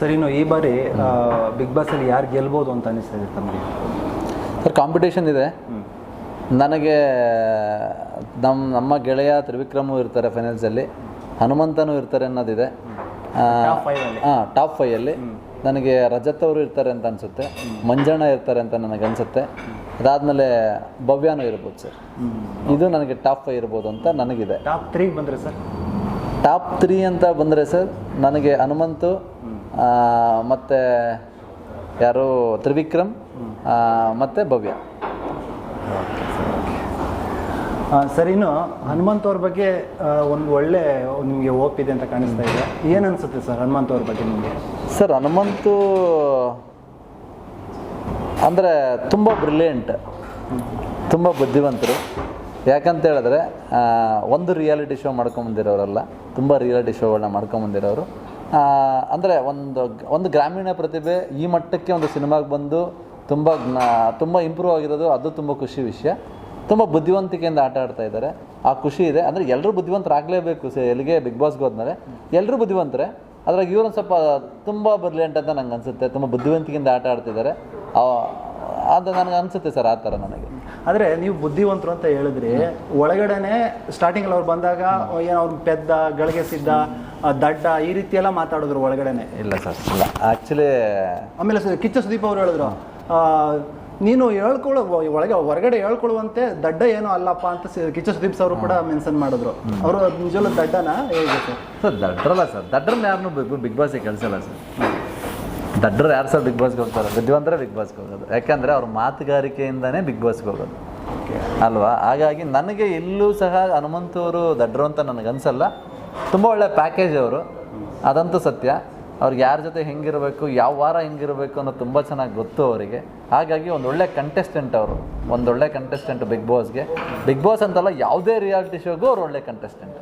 Sir ಇನ್ನು ಈ ಬಾರಿ ಬಿಗ್ ಬಾಸ್ ಅಲ್ಲಿ ಯಾರು ಗೆಲ್ಬೋದು ಅಂತ ಅನಿಸ್ತಾ ಇದೆ ತಮಗೆ? ಸರ್ ಕಾಂಪಿಟೇಷನ್ ಇದೆ. ನನಗೆ ನಮ್ಮ ನಮ್ಮ ಗೆಳೆಯ ತ್ರಿವಿಕ್ರಮು ಇರ್ತಾರೆ ಫೈನಲ್ಸಲ್ಲಿ ಹನುಮಂತನೂ ಇರ್ತಾರೆ ಅನ್ನೋದಿದೆ. Top ಫೈವ್ ಅಲ್ಲಿ. ಹಾಂ ಟಾಪ್ ಫೈಯಲ್ಲಿ ನನಗೆ ರಜತ್ ಅವರು ಇರ್ತಾರೆ ಅಂತ ಅನಿಸುತ್ತೆ. ಮಂಜಣ್ಣ ಇರ್ತಾರೆ ಅಂತ ನನಗೆ ಅನಿಸುತ್ತೆ. ಅದಾದ್ಮೇಲೆ ಭವ್ಯಾನೂ ಇರ್ಬೋದು ಸರ್. ಇದು ನನಗೆ ಟಾಪ್ ಫೈ ಇರ್ಬೋದು ಅಂತ ನನಗಿದೆ. ಟಾಪ್ ತ್ರೀಗೆ ಬಂದ್ರೆ ಸರ್? ಟಾಪ್ ತ್ರೀ ಅಂತ ಬಂದರೆ ಸರ್ ನನಗೆ ಹನುಮಂತು ಮತ್ತು ಯಾರು ತ್ರಿವಿಕ್ರಮ್ ಮತ್ತು ಮತ್ತೆ ಭವ್ಯ. ಸರ್ ಇನ್ನು ಹನುಮಂತ್ ಅವ್ರ ಬಗ್ಗೆ ಒಂದು ಒಳ್ಳೆ ನಿಮಗೆ ಓಪ್ ಇದೆ ಅಂತ ಕಾಣಿಸ್ತಾ ಇದೆ. ಏನು ಅನಿಸುತ್ತೆ ಸರ್ ಹನುಮಂತ್ ಅವ್ರ ಬಗ್ಗೆ ನಿಮಗೆ? ಸರ್ ಹನುಮಂತು ಅಂದರೆ ತುಂಬ ಬ್ರಿಲಿಯಂಟ್ ತುಂಬ ಬುದ್ಧಿವಂತರು. ಯಾಕಂತ ಹೇಳಿದ್ರೆ ಒಂದು ರಿಯಾಲಿಟಿ ಶೋ ಮಾಡ್ಕೊಂಬಂದಿರೋರಲ್ಲ, ತುಂಬ ರಿಯಾಲಿಟಿ ಶೋಗಳನ್ನ ಮಾಡ್ಕೊಂಬಂದಿರೋರು. ಅಂದರೆ ಒಂದು ಒಂದು ಗ್ರಾಮೀಣ ಪ್ರತಿಭೆ ಈ ಮಟ್ಟಕ್ಕೆ ಒಂದು ಸಿನಿಮಾಗೆ ಬಂದು ತುಂಬ ತುಂಬ ಇಂಪ್ರೂವ್ ಆಗಿರೋದು, ಅದು ತುಂಬ ಖುಷಿ ವಿಷಯ. ತುಂಬ ಬುದ್ಧಿವಂತಿಕೆಯಿಂದ ಆಟ ಆಡ್ತಾ ಇದ್ದಾರೆ. ಆ ಖುಷಿ ಇದೆ. ಅಂದರೆ ಎಲ್ಲರೂ ಬುದ್ಧಿವಂತರಾಗಲೇಬೇಕು. ಎಲ್ಲಿಗೆ ಬಿಗ್ ಬಾಸ್ಗೆ ಹೋದ್ಮೇಲೆ ಎಲ್ಲರೂ ಬುದ್ಧಿವಂತರೆ. ಅದ್ರಾಗ ಇವ್ರೊಂದು ಸ್ವಲ್ಪ ತುಂಬ ಬ್ರಿಲಿಯಂಟ್ ಅಂತ ನಂಗೆ ಅನಿಸುತ್ತೆ. ತುಂಬ ಬುದ್ಧಿವಂತಿಕೆಯಿಂದ ಆಟ ಆಡ್ತಿದ್ದಾರೆ. ಅದು ನನಗೆ ಅನಿಸುತ್ತೆ ಸರ್ ಆ ಥರ ನನಗೆ. ಆದರೆ ನೀವು ಬುದ್ಧಿವಂತರು ಅಂತ ಹೇಳಿದ್ರಿ ಒಳಗಡೆನೆ ಸ್ಟಾರ್ಟಿಂಗ್ ಅವ್ರು ಬಂದಾಗ ಏನೋ ಅವ್ರು ಪೆದ್ದ ಗಳಿಗೆ ಸಿದ್ದ ದಡ್ಡ ಈ ರೀತಿ ಎಲ್ಲ ಮಾತಾಡಿದ್ರು ಒಳಗಡೆನೆ. ಇಲ್ಲ ಸರ್ ಇಲ್ಲ. ಆ್ಯಕ್ಚುಲಿ ಆಮೇಲೆ ಸು- ಕಿಚ್ಚ ಸುದೀಪ್ ಅವ್ರು ಹೇಳಿದ್ರು ಆ, ನೀನು ಹೇಳ್ಕೊಳ್ಳೋ ಒಳಗೆ ಹೊರಗಡೆ ಹೇಳ್ಕೊಳ್ಳುವಂತೆ ದಡ್ಡ ಏನೋ ಅಲ್ಲಪ್ಪ ಅಂತ ಸಿ- ಕಿಚ್ಚ ಸುದೀಪ್ ಅವರು ಕೂಡ ಮೆನ್ಷನ್ ಮಾಡಿದ್ರು. ಅವರು ನಿಜವಲ್ಲೂ ದಡ್ಡನ? ಹೇಗೆ ಸರ್? ಸರ್ ದಡ್ರಲ್ಲ ಸರ್. ದಡ್ರನ್ನ ಯಾರನ್ನೂ ಬಿಗ್ ಬಿಗ್ ಕೆಲಸ ಕಳಿಸಲ್ಲ ಸರ್. ದಡ್ರು ಯಾರು ಸರ್ ಬಿಗ್ ಬಾಸ್ಗೆ ಹೋಗ್ತಾರೆ? ಬುದ್ಧಿವಂತರೇ ಬಿಗ್ ಬಾಸ್ಗೆ ಹೋಗೋದು. ಯಾಕಂದರೆ ಅವ್ರ ಮಾತುಗಾರಿಕೆಯಿಂದನೇ ಬಿಗ್ ಬಾಸ್ಗೆ ಹೋಗೋದು. ಅಲ್ವಾ? ಹಾಗಾಗಿ ನನಗೆ ಎಲ್ಲೂ ಸಹ ಹನುಮಂತವರು ದಡ್ಡರು ಅಂತ ನನಗನ್ಸಲ್ಲ ತುಂಬ ಒಳ್ಳೆ ಪ್ಯಾಕೇಜ್ ಅವರು. ಅದಂತೂ ಸತ್ಯ. ಅವ್ರಿಗೆ ಯಾರ ಜೊತೆ ಹೆಂಗಿರಬೇಕು ಯಾವ ವಾರ ಹೆಂಗಿರಬೇಕು ಅನ್ನೋದು ತುಂಬ ಚೆನ್ನಾಗಿ ಗೊತ್ತು ಅವರಿಗೆ. ಹಾಗಾಗಿ ಒಂದು ಒಳ್ಳೆ ಕಂಟೆಸ್ಟೆಂಟ್ ಅವರು. ಒಂದೊಳ್ಳೆ ಕಂಟೆಸ್ಟೆಂಟ್ ಬಿಗ್ ಬಾಸ್ಗೆ ಬಿಗ್ ಬಾಸ್ ಅಂತಲ್ಲ ಯಾವುದೇ ರಿಯಾಲಿಟಿ ಶೋಗೂ ಅವ್ರು ಒಳ್ಳೆ ಕಂಟೆಸ್ಟೆಂಟ್